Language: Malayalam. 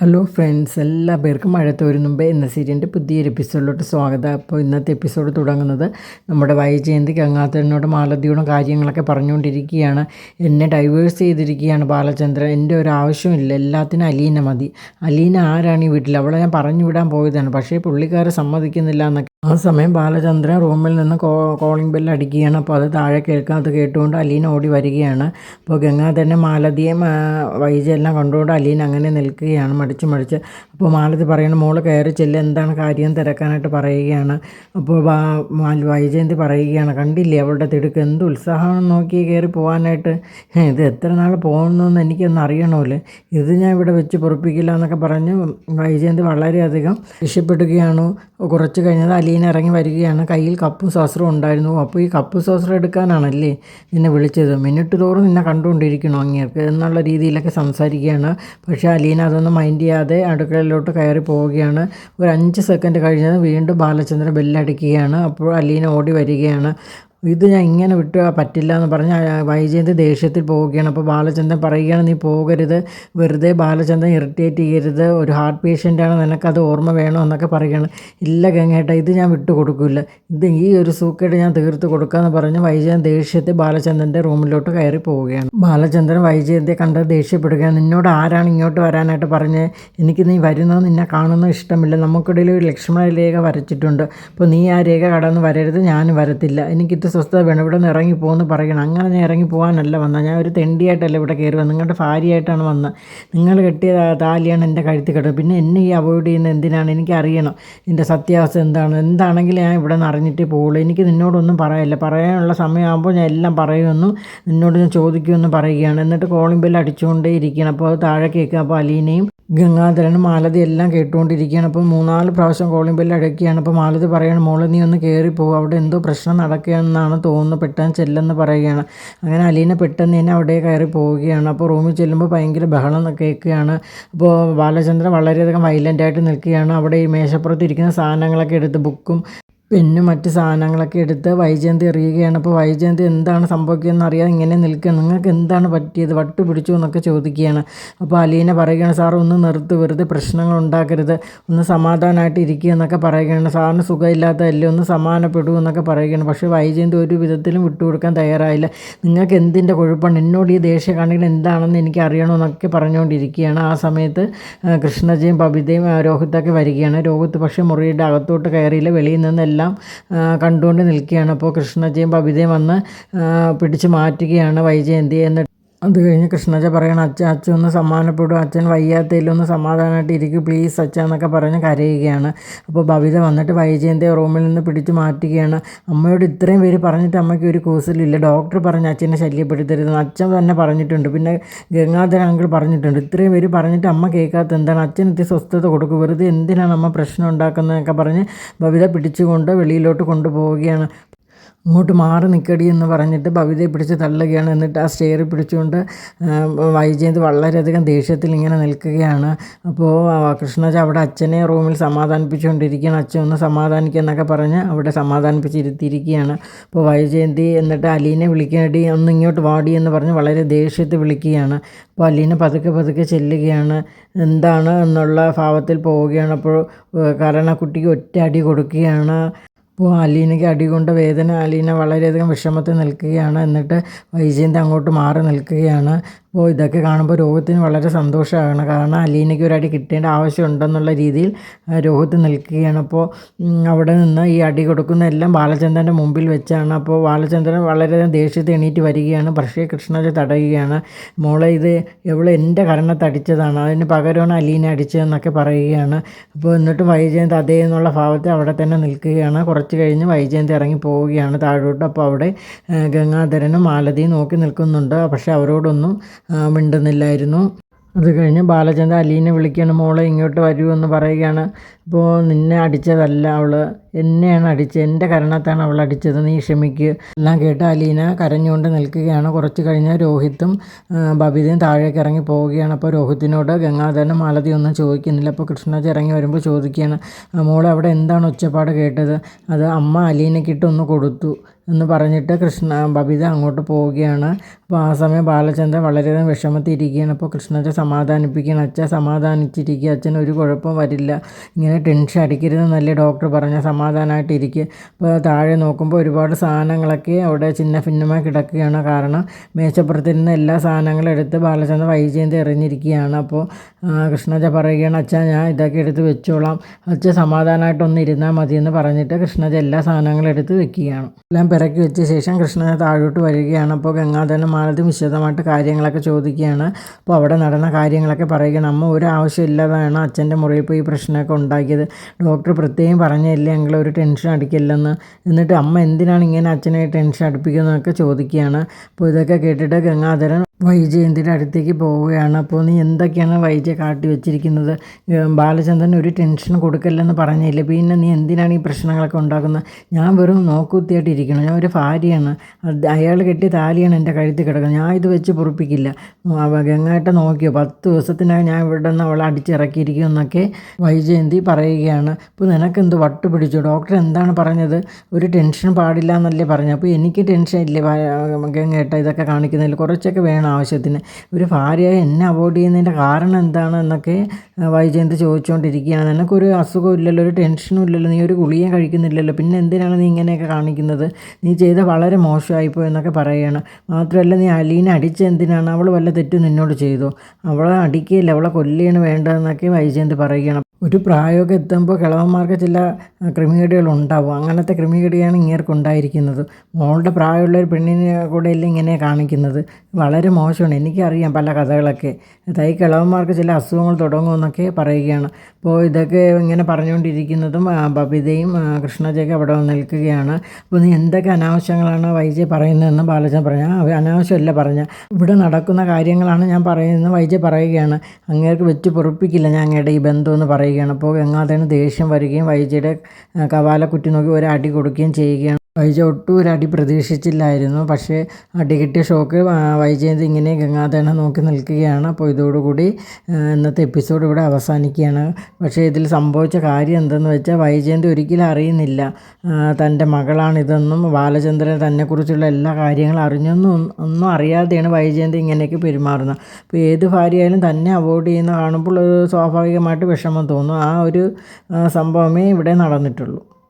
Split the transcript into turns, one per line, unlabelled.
ഹലോ ഫ്രണ്ട്സ് എല്ലാ പേർക്കും മഴ മുമ്പേ എന്ന സീരിയലിന്റെ പുതിയൊരു എപ്പിസോഡിലോട്ട് സ്വാഗതം. അപ്പോൾ ഇന്നത്തെ എപ്പിസോഡ് തുടങ്ങുന്നത് നമ്മുടെ വൈജയന്തി ഗംഗാധരനോട് മാലതിയോടും കാര്യങ്ങളൊക്കെ പറഞ്ഞുകൊണ്ടിരിക്കുകയാണ്. എന്നെ ഡൈവേഴ്സ് ചെയ്തിരിക്കുകയാണ് ബാലചന്ദ്രൻ. എന്റെ ഒരു ആവശ്യമില്ല എല്ലാത്തിനും അലീന മതി. അലീന ആരാണ് ഈ വീട്ടിൽ? അവളെ ഞാൻ പറഞ്ഞു വിടാൻ പോയതാണ്. പക്ഷേ പുള്ളിക്കാരെ സമ്മതിക്കുന്നില്ല എന്നൊക്കെ ആ സമയം ബാലചന്ദ്രൻ റൂമിൽ നിന്ന് കോളിംഗ് ബെല്ല് അടിക്കുകയാണ്. അപ്പോൾ അത് താഴെ കേൾക്കാം അത് കേട്ടുകൊണ്ട് അലീൻ ഓടി വരികയാണ്. അപ്പോൾ ഗംഗാധരനെ മാലതിയും വൈജയെല്ലാം കണ്ടുകൊണ്ട് അലീൻ അങ്ങനെ നിൽക്കുകയാണ് മടിച്ച് മടിച്ച്. അപ്പോൾ മാലതി പറയണം മോൾ കയറി ചെല്ല് എന്താണ് കാര്യം? തിരക്കാനായിട്ട് പറയുകയാണ്. അപ്പോൾ വൈജയന്തി പറയുകയാണ് കണ്ടില്ലേ അവളുടെ തിടുക്ക്? എന്ത് ഉത്സാഹമാണ് നോക്കി കയറി പോകാനായിട്ട് ഇത് എത്ര നാൾ പോകുന്നതെന്ന് എനിക്കൊന്ന് അറിയണമല്ലോ. ഇത് ഞാൻ ഇവിടെ വെച്ച് പൊറപ്പിക്കില്ല എന്നൊക്കെ പറഞ്ഞ് വൈജയന്തി വളരെയധികം രക്ഷപ്പെടുകയാണ് കുറച്ച് കഴിഞ്ഞത് അലീന ഇറങ്ങി വരികയാണ്. കയ്യിൽ കപ്പും സോസറും ഉണ്ടായിരുന്നു. അപ്പോൾ ഈ കപ്പ് സോസർ എടുക്കാനാണല്ലേ നിന്നെ വിളിച്ചത്? മിനിറ്റ് തോറും നിന്നെ കണ്ടുകൊണ്ടിരിക്കണോ അങ്ങേർക്ക് എന്നുള്ള രീതിയിലൊക്കെ സംസാരിക്കുകയാണ്. പക്ഷേ അലീന അതൊന്നും മൈൻഡ് ചെയ്യാതെ അടുക്കളയിലോട്ട് കയറി പോവുകയാണ്. ഒരു അഞ്ച് സെക്കൻഡ് കഴിഞ്ഞത് വീണ്ടും ബാലചന്ദ്രൻ ബെല്ലടിക്കുകയാണ്. അപ്പോൾ അലീന ഓടി വരികയാണ്. ഇത് ഞാൻ ഇങ്ങനെ വിട്ടു പറ്റില്ല എന്ന് പറഞ്ഞ് വൈജയന്തി ദേഷ്യത്തിൽ പോവുകയാണ്. അപ്പോൾ ബാലചന്ദ്രൻ പറയുകയാണ് നീ പോകരുത് വെറുതെ ബാലചന്ദ്രൻ ഇറിറ്റേറ്റ് ചെയ്യരുത് ഒരു ഹാർട്ട് പേഷ്യന്റാണ് നിനക്കത് ഓർമ്മ വേണോ എന്നൊക്കെ പറയുകയാണ്. ഇല്ല ഗംഗേട്ട ഇത് ഞാൻ വിട്ടു കൊടുക്കില്ല ഇത് ഈ ഒരു സൂക്കേട് ഞാൻ തീർത്ത് കൊടുക്കാമെന്ന് പറഞ്ഞ് വൈജയൻ ദേഷ്യത്തിൽ ബാലചന്ദ്രന്റെ റൂമിലോട്ട് കയറി പോവുകയാണ്. ബാലചന്ദ്രൻ വൈജയന്തിയെ കണ്ട് ദേഷ്യപ്പെടുകയാണ്. നിന്നോട് ആരാണ് ഇങ്ങോട്ട് വരാനായിട്ട് പറഞ്ഞ്? എനിക്ക് നീ വരുന്നത് നിന്നെ കാണുന്ന ഇഷ്ടമില്ല. നമുക്കിടയിൽ ഒരു ലക്ഷ്മണ രേഖ വരച്ചിട്ടുണ്ട്. അപ്പോൾ നീ ആ രേഖ കടന്ന് വരരുത് ഞാൻ വരത്തില്ല. എനിക്കിത് സ്വസ്ഥത വേണം. ഇവിടെ നിന്ന് ഇറങ്ങി പോകുമെന്ന് പറയണം. അങ്ങനെ ഞാൻ ഇറങ്ങി പോകാനല്ല വന്നത്. ഞാൻ ഒരു തെണ്ടിയായിട്ടല്ല ഇവിടെ കയറി വന്നത്. നിങ്ങളുടെ ഭാര്യയായിട്ടാണ് വന്നത്. നിങ്ങൾ കെട്ടിയ താലിയാണ് എന്റെ കഴുത്തിൽ കെട്ടത്. പിന്നെ എന്നെ ഈ അവോയ്ഡ് ചെയ്യുന്ന എന്തിനാണ്? എനിക്ക് അറിയണം സത്യാവസ്ഥ എന്താണ്? എന്താണെങ്കിലും ഞാൻ ഇവിടെ നിന്ന് അറിഞ്ഞിട്ടേ പോകുള്ളൂ എനിക്ക് നിന്നോടൊന്നും പറയാനില്ല. പറയാനുള്ള സമയമാകുമ്പോൾ ഞാൻ എല്ലാം പറയുമെന്നും നിന്നോട് ഞാൻ ചോദിക്കുമെന്നും പറയുകയാണ്. എന്നിട്ട് കോളിംഗ് ബെല്ല് അടിച്ചുകൊണ്ടേ ഇരിക്കണം അപ്പോൾ താഴെ കേൾക്കുക. അപ്പോൾ അലീനയും ഗംഗാധരനും മാലതി എല്ലാം കേട്ടുകൊണ്ടിരിക്കുകയാണ്. അപ്പോൾ മൂന്നാൽ പ്രാവശ്യം കോളിംഗ് ബെല്ല് അടയ്ക്കുകയാണ് അപ്പോൾ മാലതി പറയുകയാണ് മോളെ നീ ഒന്ന് കയറി പോകും അവിടെ എന്തോ പ്രശ്നം നടക്കുകയെന്നാണ് തോന്നുന്നു. പെട്ടെന്ന് ചെല്ലെന്ന് പറയുകയാണ്. അങ്ങനെ അലീന പെട്ടെന്ന് തന്നെ അവിടെ കയറി പോവുകയാണ്. അപ്പോൾ റൂമിൽ ചെല്ലുമ്പോൾ ഭയങ്കര ബഹളം കേൾക്കുകയാണ്. അപ്പോൾ ബാലചന്ദ്രൻ വളരെയധികം വൈലന്റായിട്ട് നിൽക്കുകയാണ്. അവിടെ ഈ മേശപ്പുറത്ത് ഇരിക്കുന്ന സാധനങ്ങളൊക്കെ എടുത്ത് ബുക്കും പെന്നും മറ്റ് സാധനങ്ങളൊക്കെ എടുത്ത് വൈജയന്തി എറിയുകയാണ്. അപ്പോൾ വൈജയന്തി എന്താണ് സംഭവിക്കുന്നതെന്ന് അറിയാതെ ഇങ്ങനെ നിൽക്കുക നിങ്ങൾക്ക് എന്താണ് പറ്റിയത്? വട്ട് പിടിച്ചു എന്നൊക്കെ ചോദിക്കുകയാണ്. അപ്പോൾ അലീന പറയുകയാണ് സാർ ഒന്ന് നിർത്തു. വെറുതെ പ്രശ്നങ്ങൾ ഉണ്ടാക്കരുത്. ഒന്ന് സമാധാനമായിട്ട് ഇരിക്കുക എന്നൊക്കെ പറയുകയാണ്. സാറിന് സുഖമില്ലാത്തതല്ലേ? ഒന്ന് സമാധാനപ്പെടൂ എന്നൊക്കെ പറയുകയാണ്. പക്ഷേ വൈജയന്തി ഒരു വിധത്തിലും വിട്ടുകൊടുക്കാൻ തയ്യാറായില്ല. നിങ്ങൾക്ക് എന്തിന്റെ കുഴപ്പമാണ് എന്നോട് ഈ ദേഷ്യ കാണിക്കുന്നത് എന്താണെന്ന് എനിക്ക് അറിയണമെന്നൊക്കെ പറഞ്ഞുകൊണ്ടിരിക്കുകയാണ്. ആ സമയത്ത് കൃഷ്ണജയും ബബിതയും ആ, രോഹിത്തൊക്കെ വരികയാണ്. രോഹിത്ത് പക്ഷേ മുറിയുടെ അകത്തോട്ട് കയറിയില്ല. വെളിയിൽ നിന്നെല്ലാം ആ, കണ്ടുകൊണ്ട് നിൽക്കുകയാണ്. അപ്പോൾ കൃഷ്ണജയും ബബിതയും വന്ന് പിടിച്ചു മാറ്റുകയാണ് വൈജയന്തി എന്നിട്ട് അത് കഴിഞ്ഞ് കൃഷ്ണജ പറയണം അച്ഛൻ അച്ഛൻ ഒന്ന് സമ്മാനപ്പെടും. അച്ഛൻ വയ്യാത്തതിലൊന്ന് സമാധാനമായിട്ട് ഇരിക്കും. പ്ലീസ് അച്ഛൻ എന്നൊക്കെ പറഞ്ഞ് കരയുകയാണ്. അപ്പോൾ ഭവിത വന്നിട്ട് വൈജയന്തിയെ റൂമിൽ നിന്ന് പിടിച്ച് മാറ്റുകയാണ്. അമ്മയോട് ഇത്രയും പേര് പറഞ്ഞിട്ട് അമ്മയ്ക്ക് ഒരു കൂസലില്ല. ഡോക്ടർ പറഞ്ഞ് അച്ഛനെ ശല്യപ്പെടുത്തരുതെന്ന് അച്ഛൻ തന്നെ പറഞ്ഞിട്ടുണ്ട്. പിന്നെ ഗംഗാധര അങ്കിൾ പറഞ്ഞിട്ടുണ്ട്. ഇത്രയും പേര് പറഞ്ഞിട്ട് അമ്മ കേൾക്കാത്ത എന്താണ്? അച്ഛൻ ഇത്തിരി സ്വസ്ഥത കൊടുക്കും. വെറുതെ എന്തിനാണ് അമ്മ പ്രശ്നം ഉണ്ടാക്കുന്നതെന്നൊക്കെ പറഞ്ഞ് ഭവിത പിടിച്ചുകൊണ്ട് വെളിയിലോട്ട് കൊണ്ടുപോവുകയാണ്. അങ്ങോട്ട് മാറി നിൽക്കടി എന്ന് പറഞ്ഞിട്ട് ഭവിതയെ പിടിച്ച് തള്ളുകയാണ്. എന്നിട്ട് ആ സ്റ്റെയർ പിടിച്ചുകൊണ്ട് വൈജയന്ത് വളരെയധികം ദേഷ്യത്തിൽ ഇങ്ങനെ നിൽക്കുകയാണ്. അപ്പോൾ കൃഷ്ണജ അവിടെ അച്ഛനെ റൂമിൽ സമാധാനിപ്പിച്ചുകൊണ്ടിരിക്കുകയാണ്. അച്ഛൻ ഒന്ന് സമാധാനിക്കുക പറഞ്ഞ് അവിടെ സമാധാനിപ്പിച്ചിരുത്തിയിരിക്കുകയാണ്. അപ്പോൾ വൈജയന്തി എന്നിട്ട് അലീനെ വിളിക്കേണ്ടി ഒന്ന് ഇങ്ങോട്ട് വാടി എന്ന് പറഞ്ഞ് വളരെ ദേഷ്യത്തിൽ വിളിക്കുകയാണ്. അപ്പോൾ അലീന പതുക്കെ പതുക്കെ ചെല്ലുകയാണ്. എന്താണ് എന്നുള്ള ഭാവത്തിൽ പോവുകയാണ്. അപ്പോൾ കാരണം കുട്ടിക്ക് ഒറ്റ അടി കൊടുക്കുകയാണ്. അപ്പോൾ അലീനയ്ക്ക് അടി കൊണ്ട് വേദന അലീന വളരെയധികം വിഷമത്തിൽ നിൽക്കുകയാണ്. എന്നിട്ട് വൈജയന്തി അങ്ങോട്ട് മാറി നിൽക്കുകയാണ്. അപ്പോൾ ഇതൊക്കെ കാണുമ്പോൾ രോഹത്തിന് വളരെ സന്തോഷമാണ്. കാരണം അലീനയ്ക്ക് ഒരടി കിട്ടേണ്ട ആവശ്യമുണ്ടെന്നുള്ള രീതിയിൽ രോഹത്ത് നിൽക്കുകയാണ്. അപ്പോൾ അവിടെ നിന്ന് ഈ അടി കൊടുക്കുന്ന എല്ലാം ബാലചന്ദ്രന്റെ മുമ്പിൽ വെച്ചാണ്. അപ്പോൾ ബാലചന്ദ്രൻ വളരെയധികം ദേഷ്യത്തെ എണീറ്റ് വരികയാണ്. പക്ഷേ കൃഷ്ണനെ തടയുകയാണ്. മോളെ ഇത് എവിടെ എന്റെ കരണത്ത് അടിച്ചതാണ്. അതിന് പകരമാണ് അലീന അടിച്ചതെന്നൊക്കെ പറയുകയാണ്. അപ്പോൾ എന്നിട്ട് വൈജയന്ത് അതേ എന്നുള്ള ഭാവത്തിൽ അവിടെ തന്നെ നിൽക്കുകയാണ്. കുറച്ച് കഴിഞ്ഞ് വൈജയന്ത് ഇറങ്ങി പോവുകയാണ് താഴോട്ട്. അപ്പോൾ അവിടെ ഗംഗാധരനും മാലതിയും നോക്കി നിൽക്കുന്നുണ്ട്. പക്ഷേ അവരോടൊന്നും മിണ്ടുന്നില്ലായിരുന്നു. അത് കഴിഞ്ഞ് ബാലചന്ദ്ര അലീനെ വിളിക്കുകയാണ് മോളെ ഇങ്ങോട്ട് വരൂ എന്ന് പറയുകയാണ്. അപ്പോൾ നിന്നെ അടിച്ചതല്ല അവൾ എന്നെയാണ് അടിച്ചത്. എന്റെ കരണത്താണ് അവൾ അടിച്ചത്. നീ ക്ഷമിക്കുക എല്ലാം കേട്ട് അലീന കരഞ്ഞുകൊണ്ട് നിൽക്കുകയാണ്. കുറച്ച് കഴിഞ്ഞ് രോഹിത്തും ബബിതയും താഴേക്ക് ഇറങ്ങി പോവുകയാണ്. അപ്പോൾ രോഹിത്തിനോട് ഗംഗാധരനും മാലതി ഒന്നും ചോദിക്കുന്നില്ല. അപ്പോൾ കൃഷ്ണജ് ഇറങ്ങി വരുമ്പോൾ ചോദിക്കുകയാണ് മോൾ അവിടെ എന്താണ് ഒച്ചപ്പാട് കേട്ടത്? അത് അമ്മ അലീനയ്ക്കിട്ട് ഒന്ന് കൊടുത്തു. എന്ന് പറഞ്ഞിട്ട് കൃഷ്ണ ബബിത അങ്ങോട്ട് പോവുകയാണ്. അപ്പോൾ ആ സമയം ബാലചന്ദ്രൻ വളരെയധികം വിഷമത്തിരിക്കുകയാണ് അപ്പോൾ കൃഷ്ണനെ സമാധാനിപ്പിക്കുകയാണ് അച്ഛൻ സമാധാനിച്ചിരിക്കുക അച്ഛൻ ഒരു കുഴപ്പം വരില്ല. ഇങ്ങനെ ടെൻഷൻ അടിക്കരുത് നല്ല ഡോക്ടർ പറഞ്ഞ സമാധാനമായിട്ടിരിക്കുക അപ്പോൾ താഴെ നോക്കുമ്പോൾ ഒരുപാട് സാധനങ്ങളൊക്കെ അവിടെ ചിന്ന ഭിന്നമായി കിടക്കുകയാണ്. കാരണം മേശപ്പുറത്തിരുന്ന എല്ലാ സാധനങ്ങളും എടുത്ത് ബാലചന്ദ്രൻ വൈജയന്തി എറിഞ്ഞിരിക്കുകയാണ്. അപ്പോൾ കൃഷ്ണജ പറയുകയാണ് അച്ഛാ ഞാൻ ഇതൊക്കെ എടുത്ത് വെച്ചോളാം. അച്ഛൻ സമാധാനമായിട്ടൊന്ന് ഇരുന്നാൽ മതിയെന്ന് പറഞ്ഞിട്ട് കൃഷ്ണജ എല്ലാ സാധനങ്ങളും എടുത്ത് വെക്കുകയാണ്. എല്ലാം പിറക്കി വെച്ച ശേഷം കൃഷ്ണനെ താഴോട്ട് വരികയാണ്. അപ്പോൾ ഗംഗാധരൻ മാലതി വിശദമായിട്ട് കാര്യങ്ങളൊക്കെ ചോദിക്കുകയാണ്. അപ്പോൾ അവിടെ നടന്ന കാര്യങ്ങളൊക്കെ പറയുകയാണ്. അമ്മ ഒരു ആവശ്യമില്ലാതാണ് അച്ഛന്റെ മുറിയിൽ പോയി പ്രശ്നമൊക്കെ ഉണ്ടാക്കിയത്. ഡോക്ടർ പ്രത്യേകം പറഞ്ഞില്ലേ ഞങ്ങൾ ഒരു ടെൻഷൻ അടിക്കില്ലെന്ന്. എന്നിട്ട് അമ്മ എന്തിനാണ് ഇങ്ങനെ അച്ഛനെ ടെൻഷൻ അടുപ്പിക്കുന്നതൊക്കെ ചോദിക്കുകയാണ്. അപ്പോൾ ഇതൊക്കെ കേട്ടിട്ട് ഗംഗാധരൻ വൈജയന്തിയുടെ അടുത്തേക്ക് പോവുകയാണ്. അപ്പോൾ നീ എന്തൊക്കെയാണ് വൈജയ കാട്ടി വെച്ചിരിക്കുന്നത്? ബാലചന്ദ്രൻ ഒരു ടെൻഷൻ കൊടുക്കല്ലെന്ന് പറഞ്ഞില്ല? പിന്നെ നീ എന്തിനാണ് ഈ പ്രശ്നങ്ങളൊക്കെ ഉണ്ടാക്കുന്നത്? ഞാൻ വെറും നോക്കുത്തിയായിട്ട് ഇരിക്കണം ഞാൻ ഒരു ഭാര്യയാണ്. അയാൾ കെട്ടി താലിയാണ് എന്റെ കഴുത്തിൽ കിടക്കുന്നത്. ഞാൻ ഇത് വെച്ച് പൊറപ്പിക്കില്ല. ഗംഗായിട്ട് നോക്കിയോ? പത്ത് ദിവസത്തിനകം ഞാൻ ഇവിടെ നിന്ന് അവളെ അടിച്ചിറക്കിയിരിക്കും എന്നൊക്കെ വൈജയന്തി പറയുകയാണ്. അപ്പോൾ നിനക്കെന്ത് വട്ട് പിടിച്ചു ഡോക്ടർ എന്താണ് പറഞ്ഞത്? ഒരു ടെൻഷൻ പാടില്ല എന്നല്ലേ പറഞ്ഞു അപ്പോൾ എനിക്ക് ടെൻഷൻ ഇല്ലേ ഗംഗേട്ട? ഇതൊക്കെ കാണിക്കുന്നതിൽ കുറച്ചൊക്കെ വേണം? ആവശ്യത്തിന്. ഒരു ഭാര്യയെ എന്നെ അവോയ്ഡ് ചെയ്യുന്നതിന്റെ കാരണം എന്താണ് എന്നൊക്കെ വൈജയന്ത് ചോദിച്ചുകൊണ്ടിരിക്കുകയാണ് ഒരു അസുഖം ഇല്ലല്ലോ ഒരു ടെൻഷനും ഇല്ലല്ലോ നീ ഒരു ഗുളിയും കഴിക്കുന്നില്ലല്ലോ പിന്നെ എന്തിനാണ് നീ ഇങ്ങനെയൊക്കെ കാണിക്കുന്നത്? നീ ചെയ്ത വളരെ മോശമായിപ്പോ എന്നൊക്കെ പറയുകയാണ്. മാത്രമല്ല നീ അലീനെ അടിച്ച എന്തിനാണ്? അവൾ വല്ല തെറ്റും നിന്നോട് ചെയ്തു? അവളെ അടിക്കുകയില്ല അവളെ കൊല്ലുകയാണ് വേണ്ടതെന്നൊക്കെ വൈജയന്ത് പറയുകയാണ്. ഒരു പ്രായമൊക്കെ എത്തുമ്പോൾ കിളവന്മാർക്ക് ചില ക്രിമികേടുകൾ ഉണ്ടാവും അങ്ങനത്തെ ക്രിമികേടിയാണ് ഇങ്ങേർക്ക് ഉണ്ടായിരിക്കുന്നത്. മോളുടെ പ്രായമുള്ള ഒരു പെണ്ണിനെ കൂടെ അല്ല ഇങ്ങനെ കാണിക്കുന്നത്? വളരെ മോശമാണ്. എനിക്കറിയാം പല കഥകളൊക്കെ. തൈ കിളവന്മാർക്ക് ചില അസുഖങ്ങൾ തുടങ്ങുമെന്നൊക്കെ പറയുകയാണ്. അപ്പോൾ ഇതൊക്കെ ഇങ്ങനെ പറഞ്ഞുകൊണ്ടിരിക്കുന്നതും ബബിതയും കൃഷ്ണജയൊക്കെ അവിടെ നിൽക്കുകയാണ്. അപ്പോൾ നീ എന്തൊക്കെ അനാവശ്യങ്ങളാണ് വൈജയ് പറയുന്നതെന്ന് ബാലചന്ദ്രൻ പറഞ്ഞു അനാവശ്യമല്ല പറഞ്ഞ. ഇവിടെ നടക്കുന്ന കാര്യങ്ങളാണ് ഞാൻ പറയുന്നത് വൈജയ് പറയുകയാണ്. അങ്ങേർക്ക് വെച്ച് പൊറുപ്പിക്കില്ല ഞാൻ അങ്ങയുടെ ഈ ബന്ധമെന്ന് പറയുകയാണ്. അപ്പോൾ ഗംഗാധരന് ദേഷ്യം വരികയും വൈജയുടെ കവാല കുറ്റി നോക്കി ഒരു അടി കൊടുക്കുകയും ചെയ്യുകയാണ്. വൈജ ഒട്ടും അടി പ്രതീക്ഷിച്ചില്ലായിരുന്നു. പക്ഷേ അടി കിട്ടിയ ഷോക്ക് വൈജയന്ത് ഇങ്ങനെ ഗംഗാധരനെ നോക്കി നിൽക്കുകയാണ്. അപ്പോൾ ഇതോടുകൂടി ഇന്നത്തെ എപ്പിസോഡ് ഇവിടെ അവസാനിക്കുകയാണ്. പക്ഷേ ഇതിൽ സംഭവിച്ച കാര്യം എന്തെന്ന് വെച്ചാൽ വൈജയന്തി ഒരിക്കലും അറിയുന്നില്ല. തന്റെ മകളാണിതെന്നും ബാലചന്ദ്രൻ തന്നെക്കുറിച്ചുള്ള എല്ലാ കാര്യങ്ങളും അറിഞ്ഞൊന്നും ഒന്നും അറിയാതെയാണ് വൈജയന്തി ഇങ്ങനെയൊക്കെ പെരുമാറുന്നത്. അപ്പോൾ ഏത് ഭാര്യയായാലും തന്നെ അവോയ്ഡ് ചെയ്യുന്ന കാണുമ്പോൾ സ്വാഭാവികമായിട്ട് വിഷമം തോന്നും. ആ ഒരു സംഭവമേ ഇവിടെ നടന്നിട്ടുള്ളൂ.